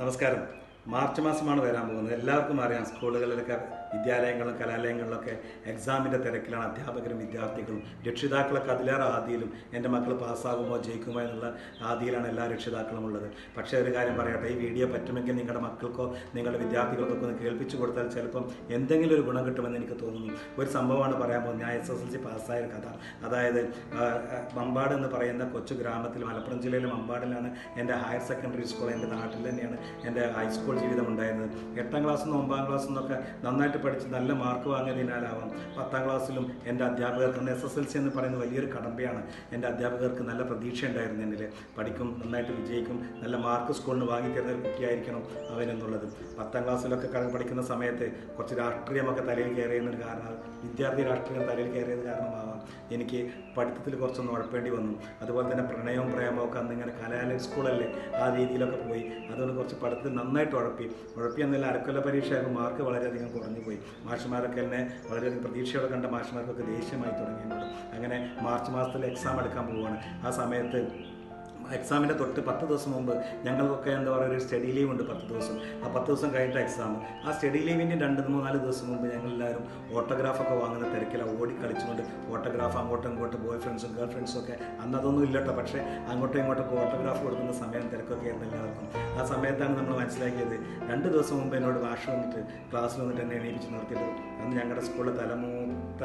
നമസ്കാരം. മാർച്ച് മാസമാണ് വരാൻ പോകുന്നത്. എല്ലാവർക്കും അറിയാം സ്കൂളുകളിലൊക്കെ വിദ്യാലയങ്ങളിലും കലാലയങ്ങളിലൊക്കെ എക്സാമിന്റെ തിരക്കിലാണ് അധ്യാപകരും വിദ്യാർത്ഥികളും. രക്ഷിതാക്കളൊക്കെ അതിലേറെ ആദിയിലും എന്റെ മക്കൾ പാസ്സാകുമോ ജയിക്കുമോ എന്നുള്ള ആദിയിലാണ് എല്ലാ രക്ഷിതാക്കളും ഉള്ളത്. പക്ഷേ ഒരു കാര്യം പറയട്ടെ ഈ വീഡിയോ പറ്റുമെങ്കിൽ നിങ്ങളുടെ മക്കൾക്കോ നിങ്ങളുടെ വിദ്യാർത്ഥികൾക്കൊക്കെ ഒന്ന് കേൾപ്പിച്ചു കൊടുത്താൽ ചിലപ്പം എന്തെങ്കിലും ഒരു ഗുണം കിട്ടുമെന്ന് എനിക്ക് തോന്നുന്നു. ഒരു സംഭവമാണ് പറയാൻ പോകുന്നത്. ഞാൻ എസ് എസ് എൽ സി പാസ്സായ കഥ. അതായത് മമ്പാട് എന്ന് പറയുന്ന കൊച്ചു ഗ്രാമത്തിൽ മലപ്പുറം ജില്ലയിലെ മമ്പാടിലാണ് എന്റെ ഹയർ സെക്കൻഡറി സ്കൂൾ എന്റെ നാട്ടിൽ തന്നെയാണ് എന്റെ ഹൈസ്കൂൾ ജീവിതം ഉണ്ടായിരുന്നത് എട്ടാം ക്ലാസ് നിന്നും ഒമ്പതാം ക്ലാസ് നിന്നൊക്കെ നന്നായിട്ട് പഠിച്ച് നല്ല മാർക്ക് വാങ്ങിയതിനാലാവാം പത്താം ക്ലാസ്സിലും എന്റെ അധ്യാപകർക്ക് എസ് എസ് എൽ സി എന്ന് പറയുന്ന വലിയൊരു കടമ്പയാണ്. എന്റെ അധ്യാപകർക്ക് നല്ല പ്രതീക്ഷ ഉണ്ടായിരുന്നു എന്നിൽ പഠിക്കും നന്നായിട്ട് വിജയിക്കും നല്ല മാർക്ക് സ്കൂളിന് വാങ്ങിത്തരുന്ന ഒരു കുട്ടിയായിരിക്കണം അവനെന്നുള്ളത് പത്താം ക്ലാസ്സിലൊക്കെ പഠിക്കുന്ന സമയത്ത് കുറച്ച് രാഷ്ട്രീയമൊക്കെ തലയിൽ കയറിയെന്നൊരു കാരണം വിദ്യാർത്ഥി രാഷ്ട്രീയം തലയിൽ കയറിയത് കാരണമാവാം. എനിക്ക് പഠിത്തത്തിൽ കുറച്ചൊന്ന് ഉഴപ്പേണ്ടി വന്നു. അതുപോലെ തന്നെ പ്രണയവും പ്രേമവും ഒക്കെ അന്ന് ഇങ്ങനെ കലാലയ സ്കൂളല്ലേ ആ രീതിയിലൊക്കെ പോയി. അതുകൊണ്ട് കുറച്ച് പഠിത്തത്തിൽ നന്നായിട്ട് ഉഴപ്പി. ഉഴപ്പി എന്നല്ല അടുക്കള പരീക്ഷയായിരുന്നു മാർക്ക് വളരെയധികം കുറഞ്ഞു പോയി മാഷുമാരൊക്കെ എന്നെ വളരെയധികം പ്രതീക്ഷയോടെ കണ്ട മാഷുമാർക്കൊക്കെ ദേഷ്യമായി തുടങ്ങി അങ്ങനെ മാർച്ച് മാസത്തിൽ എക്സാം എടുക്കാൻ പോവുകയാണ്. ആ സമയത്ത് എക്സാമിന്റെ തൊട്ട് പത്ത് ദിവസം മുമ്പ് ഞങ്ങൾക്കൊക്കെ എന്താ പറയുക ഒരു സ്റ്റഡി ലീവ് ഉണ്ട് പത്ത് ദിവസം. ആ പത്ത് ദിവസം കഴിഞ്ഞിട്ട് എക്സാം ആ സ്റ്റഡി ലീവിന്റെ രണ്ട് മൂന്നാൽ ദിവസം മുമ്പ് ഞങ്ങളെല്ലാവരും ഓട്ടോഗ്രാഫൊക്കെ വാങ്ങുന്ന തിരക്കിലാണ് ഓടി കളിച്ചുകൊണ്ട് ഓട്ടോഗ്രാഫ് അങ്ങോട്ടും ഇങ്ങോട്ടും ബോയ് ഫ്രണ്ട്സും ഗേൾ ഫ്രണ്ട്സും ഒക്കെ അന്നതൊന്നും ഇല്ലട്ടോ. പക്ഷേ അങ്ങോട്ടും ഇങ്ങോട്ടും ഓട്ടോഗ്രാഫ് കൊടുക്കുന്ന സമയം തിരക്കൊക്കെ ആയിരുന്നു എല്ലാവർക്കും. ആ സമയത്താണ് നമ്മൾ മനസ്സിലാക്കിയത്. രണ്ട് ദിവസം മുമ്പ് എന്നോട് മാഷ് വന്നിട്ട് ക്ലാസ്സിൽ വന്നിട്ട് എന്നെ എണീപ്പിച്ച് നിർത്തിയത്. അന്ന് ഞങ്ങളുടെ സ്കൂളിലെ തലമൂത്ത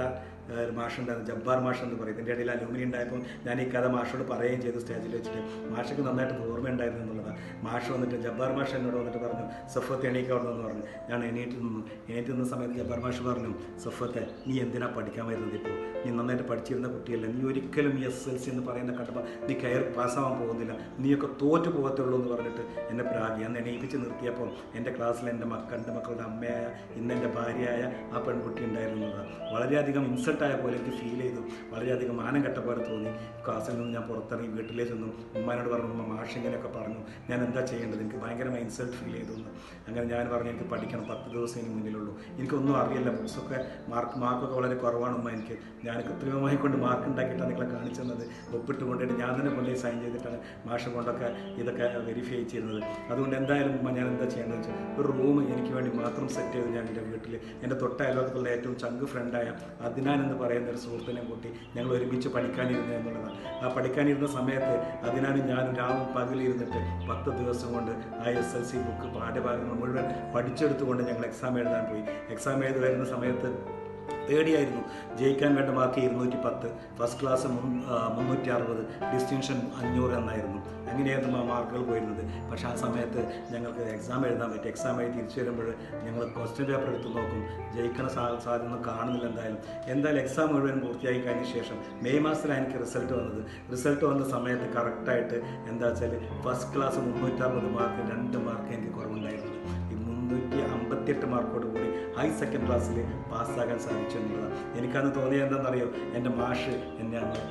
മാഷുണ്ടായിരുന്നു ജബ്ബാർ മാഷ് എന്ന് പറയും. ഇതിന്റെ ഇടയിൽ അലൂമിനി ഉണ്ടായപ്പോൾ ഞാൻ ഈ കഥ മാഷോട് പറയുകയും ചെയ്തു സ്റ്റേജിൽ വെച്ചിട്ട്. മാഷക്ക് നന്നായിട്ട് ഓർമ്മ ഉണ്ടായിരുന്നു എന്നുള്ളതാണ് മാഷ് വന്നിട്ട് ജബ്ബാർ മാഷ് എന്നോട് വന്നിട്ട് പറഞ്ഞു സഫത്ത് എണീക്ക് നിന്ന് പറഞ്ഞു. ഞാൻ എണീറ്റ് നിന്നു. എണീറ്റ് നിന്ന സമയത്ത് ജബ്ബാർ മാഷ് പറഞ്ഞു സഫത്തെ നീ എന്തിനാ പഠിക്കാൻ വരുന്നത് ഇപ്പോൾ നീ നന്നായിട്ട് പഠിച്ചിരുന്ന കുട്ടിയല്ല. നീ ഒരിക്കലും എസ് എൽ സി എന്ന് പറയുന്ന കട്ടപ്പ നീ കയർ പാസ്സാവാൻ പോകുന്നില്ല. നീയൊക്കെ തോറ്റു പോകത്തുള്ളൂ എന്ന് പറഞ്ഞിട്ട് എന്നെ പ്രാഗി അന്ന് എണീപ്പിച്ച് നിർത്തിയപ്പോൾ എന്റെ ക്ലാസ്സിൽ എന്റെ മക്കൾ എന്റെ മക്കളുടെ അമ്മയായ ഇന്ന് എന്റെ ഭാര്യയായ ആ പെൺകുട്ടി ഉണ്ടായിരുന്നത്. വളരെയധികം ഇൻസൾട്ടായ പോലെ എനിക്ക് ഫീൽ ചെയ്തു. വളരെയധികം മാനം കെട്ട പോലെ തോന്നി. ക്ലാസ്സിൽ നിന്ന് ഞാൻ പുറത്തിറങ്ങി വീട്ടിലേ ചെന്നു. ഉമ്മാനോട് പറഞ്ഞു ഉമ്മ മാഷ് ഇങ്ങനെയൊക്കെ പറഞ്ഞു. ഞാൻ എന്താ ചെയ്യേണ്ടത്? എനിക്ക് ഭയങ്കരമായി ഇൻസൾട്ട് ഫീൽ ചെയ്തു അങ്ങനെ ഞാൻ പറഞ്ഞു എനിക്ക് പഠിക്കണം. പത്ത് ദിവസം ഇനി മുന്നിലുള്ളൂ. എനിക്കൊന്നും അറിയില്ല. ബുക്സൊക്കെ മാർക്ക് മാർക്കൊക്കെ വളരെ കുറവാണ് ഉമ്മ എനിക്ക്. ഞാൻ കൃത്രിമമായി കൊണ്ട് മാർക്ക് ഉണ്ടാക്കിയിട്ടാണ് നിങ്ങളെ കാണിച്ചു തന്നത് ഒപ്പിട്ട് കൊണ്ടിട്ട് ഞാൻ തന്നെ കൊണ്ടുപോയി സൈൻ ചെയ്തിട്ടാണ് മാഷ് കൊണ്ടൊക്കെ ഇതൊക്കെ വെരിഫൈ ചെയ്യുന്നത് അതുകൊണ്ട് എന്തായാലും ഞാൻ എന്താ ചെയ്യേണ്ടത് വെച്ചാൽ ഒരു റൂം എനിക്ക് വേണ്ടി മാത്രം സെറ്റ് ചെയ്ത് ഞാൻ എന്റെ വീട്ടിൽ എന്റെ തൊട്ട അയലോകത്തുള്ള ഏറ്റവും ചങ്ക് ഫ്രണ്ടായ അദ്നാൻ എന്ന് പറയുന്ന ഒരു സുഹൃത്തിനെ കൂട്ടി ഞങ്ങൾ ഒരുമിച്ച് പഠിക്കാനിരുന്നു എന്നുള്ളതാണ്. ആ പഠിക്കാനിരുന്ന സമയത്ത് അതിനാണ് ഞാൻ രാവും പകലിരുന്നിട്ട് പത്ത് ദിവസം കൊണ്ട് ആ എസ് എൽ സി ബുക്ക് പാഠ്യഭാഗങ്ങൾ മുഴുവൻ പഠിച്ചെടുത്തുകൊണ്ട് ഞങ്ങൾ എക്സാം എഴുതാൻ പോയി. എക്സാം എഴുതി വരുന്ന സമയത്ത് പേടിയായിരുന്നു ജയിക്കാൻ വേണ്ട ബാക്കി ഇരുന്നൂറ്റി പത്ത് ഫസ്റ്റ് ക്ലാസ് മുന്നൂറ്റി അറുപത് ഡിസ്റ്റിങ്ഷൻ അഞ്ഞൂറ് എന്നായിരുന്നു. അങ്ങനെയായിരുന്നു മാർക്കുകൾ പോയിരുന്നത്. പക്ഷേ ആ സമയത്ത് ഞങ്ങൾക്ക് എക്സാം എഴുതാൻ പറ്റി. എക്സാം എഴുതി തിരിച്ചു വരുമ്പോൾ ഞങ്ങൾ ക്വസ്റ്റ്യൻ പേപ്പർ എടുത്ത് നോക്കും. ജയിക്കണ സാ സാധ്യത കാണുന്നില്ല എന്തായാലും. എന്തായാലും എക്സാം മുഴുവൻ പൂർത്തിയായി കഴിഞ്ഞ ശേഷം മെയ് മാസത്തിലാണ് എനിക്ക് റിസൾട്ട് വന്നത്. റിസൾട്ട് വന്ന സമയത്ത് കറക്റ്റായിട്ട് എന്താ വെച്ചാൽ ഫസ്റ്റ് ക്ലാസ് മുന്നൂറ്ററുപത് മാർക്ക് രണ്ട് മാർക്ക് എനിക്ക് കുറവുണ്ടായിരുന്നു. ഈ മുന്നൂറ്റി അമ്പത്തിയെട്ട് മാർക്കോട് കൂടി ഹൈ സെക്കൻഡ് ക്ലാസ്സിൽ പാസ്സാകാൻ സാധിച്ചു എന്നുള്ളതാണ്. എനിക്കന്ന് തോന്നിയത് എന്താണെന്നറിയോ? എന്റെ മാഷ് എന്നെ അന്ന്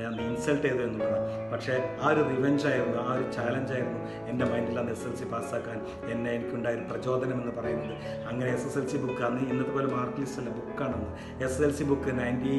എന്നെ അന്ന് ഇൻസൾട്ട് ചെയ്തു എന്നുള്ളതാണ്. പക്ഷേ ആ ഒരു റിവെഞ്ച് ആയിരുന്നു ആ ഒരു ചാലഞ്ച് ആയിരുന്നു എന്റെ മൈൻഡിൽ അന്ന് എസ് എൽ സി പാസ്സാക്കാൻ എന്നെ എനിക്കുണ്ടായ ഒരു പ്രചോദനം എന്ന് പറയുന്നത്. അങ്ങനെ S S L C book അന്ന് ഇന്നത്തെ പോലെ മാർക്ക് ലിസ്റ്റ് അല്ല ബുക്കാണെന്ന് S L C book ninety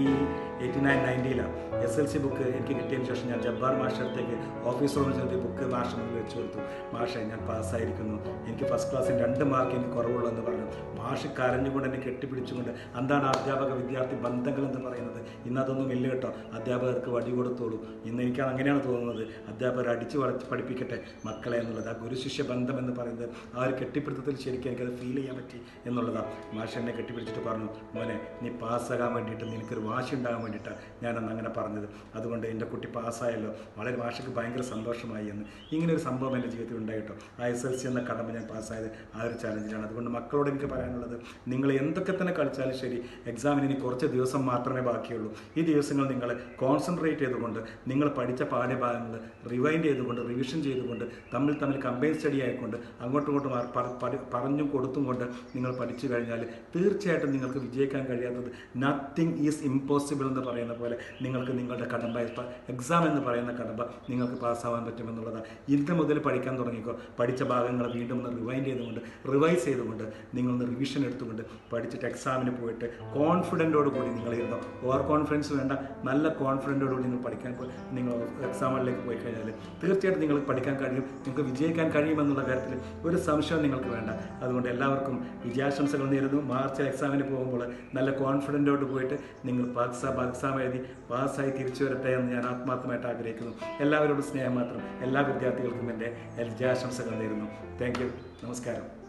eighty nine നയന്റിയിലാണ് S L C book എനിക്ക് കിട്ടിയതിന് ശേഷം ഞാൻ ജബ്ബാർ മാഷത്തേക്ക് ഓഫീസ് റൂമിൽ ചെന്ന് ബുക്ക് മാഷ് മുന്നിൽ വെച്ച് കൊടുത്തു. മാഷെ ഞാൻ പാസ്സായിരിക്കുന്നു. എനിക്ക് ഫസ്റ്റ് ക്ലാസ്സിൽ രണ്ട് മാർക്ക് എനിക്ക് കുറവുള്ളൂ എന്ന് പറഞ്ഞു. മാഷ് കരഞ്ഞുകൊണ്ട് എന്നെ കെട്ടിപ്പിടിച്ചുകൊണ്ട് എന്താണ് അധ്യാപക വിദ്യാർത്ഥി ബന്ധങ്ങൾ എന്ന് പറയുന്നത്? ഇന്നതൊന്നും ഇല്ല കേട്ടോ. അധ്യാപകർക്ക് വടി കൊടുത്തോളൂ. ഇന്ന് എനിക്ക് അങ്ങനെയാണ് തോന്നുന്നത്. അധ്യാപകർ അടിച്ചു വളച്ച് പഠിപ്പിക്കട്ടെ മക്കളെ എന്നുള്ളത്. ആ ഗുരുശിഷ്യ ബന്ധം എന്ന് പറയുന്നത് ആ ഒരു കെട്ടിപ്പിടുത്തത്തിൽ ശരിക്കും എനിക്കത് ഫീൽ ചെയ്യാൻ പറ്റി എന്നുള്ളതാണ് മാഷ് എന്നെ കെട്ടിപ്പിടിച്ചിട്ട് പറഞ്ഞു മോനെ നീ പാസ്സാകാൻ വേണ്ടിയിട്ട് നിനക്കൊരു വാശി ഉണ്ടാകാൻ വേണ്ടിയിട്ടാണ് ഞാനന്ന് അങ്ങനെ പറഞ്ഞത്. അതുകൊണ്ട് എന്റെ കുട്ടി പാസ്സായല്ലോ. വളരെ മാഷയ്ക്ക് ഭയങ്കര സന്തോഷമായി എന്ന്. ഇങ്ങനെ ഒരു സംഭവം എന്റെ ജീവിതത്തിൽ ഉണ്ടായിട്ടോ ആ എസ് എൽ സി എന്ന കടമ്പ ഞാൻ പാസ്സായത് ആ ഒരു ചാലഞ്ചിലാണ് അതുകൊണ്ട് മക്കളോട് എനിക്ക് പറയാനുള്ളത് നിങ്ങൾ എന്തൊക്കെ തന്നെ കളിച്ചാലും ശരി എക്സാമിന് ഇനി കുറച്ച് ദിവസം മാത്രമേ ബാക്കിയുള്ളൂ. ഈ ദിവസങ്ങൾ നിങ്ങൾ കോൺസെൻട്രേറ്റ് ചെയ്തുകൊണ്ട് നിങ്ങൾ പഠിച്ച പാഠ്യഭാഗങ്ങൾ റിവൈൻഡ് ചെയ്തുകൊണ്ട് റിവിഷൻ ചെയ്തുകൊണ്ട് തമ്മിൽ തമ്മിൽ കമ്പൈൻ സ്റ്റഡി ആയിക്കൊണ്ട് അങ്ങോട്ടും ഇങ്ങോട്ടും പറഞ്ഞും കൊടുത്തും കൊണ്ട് നിങ്ങൾ പഠിച്ചു കഴിഞ്ഞാൽ തീർച്ചയായിട്ടും നിങ്ങൾക്ക് വിജയിക്കാൻ കഴിയാത്തത് നത്തിങ് ഈസ് ഇമ്പോസിബിൾ എന്ന് പറയുന്ന പോലെ നിങ്ങൾക്ക് നിങ്ങളുടെ കടമ്പ എക്സാം എന്ന് പറയുന്ന കടമ്പ നിങ്ങൾക്ക് പാസ്സാവാൻ പറ്റുമെന്നുള്ളതാണ്. ഇന്ന് മുതൽ പഠിക്കാൻ തുടങ്ങിക്കോ. പഠിച്ച ഭാഗങ്ങൾ വീണ്ടും ഒന്ന് റിവൈൻഡ് ചെയ്തുകൊണ്ട് റിവൈസ് ചെയ്തുകൊണ്ട് നിങ്ങളൊന്ന് റിവിഷൻ എടുത്തുകൊണ്ട് പഠിച്ചിട്ട് എക്സാമിന് പോയിട്ട് കോൺഫിഡന്റോട് കൂടി നിങ്ങൾ ഇരുന്നോ ഓവർ കോൺഫിഡൻസ് വേണ്ട. നല്ല കോൺഫിഡന്റോട് നിങ്ങൾ പഠിക്കാൻ നിങ്ങൾ എക്സാമുകളിലേക്ക് പോയി കഴിഞ്ഞാൽ തീർച്ചയായിട്ടും നിങ്ങൾ പഠിക്കാൻ കഴിയും. നിങ്ങൾക്ക് വിജയിക്കാൻ കഴിയുമെന്നുള്ള കാര്യത്തിൽ ഒരു സംശയം നിങ്ങൾക്ക് വേണ്ട. അതുകൊണ്ട് എല്ലാവർക്കും വിജയാശംസകൾ നേരുന്നു. മാർച്ച് എക്സാമിന് പോകുമ്പോൾ നല്ല കോൺഫിഡന്റോട് പോയിട്ട് നിങ്ങൾ പാക്സ എക്സാം എഴുതി പാസ്സായി തിരിച്ചു വരട്ടെ എന്ന് ഞാൻ ആത്മാർത്ഥമായിട്ട് ആഗ്രഹിക്കുന്നു. എല്ലാവരോടും സ്നേഹം മാത്രം എല്ലാ വിദ്യാർത്ഥികൾക്കും എന്റെ വിജയാശംസകൾ നേരുന്നു. താങ്ക് യു നമസ്കാരം.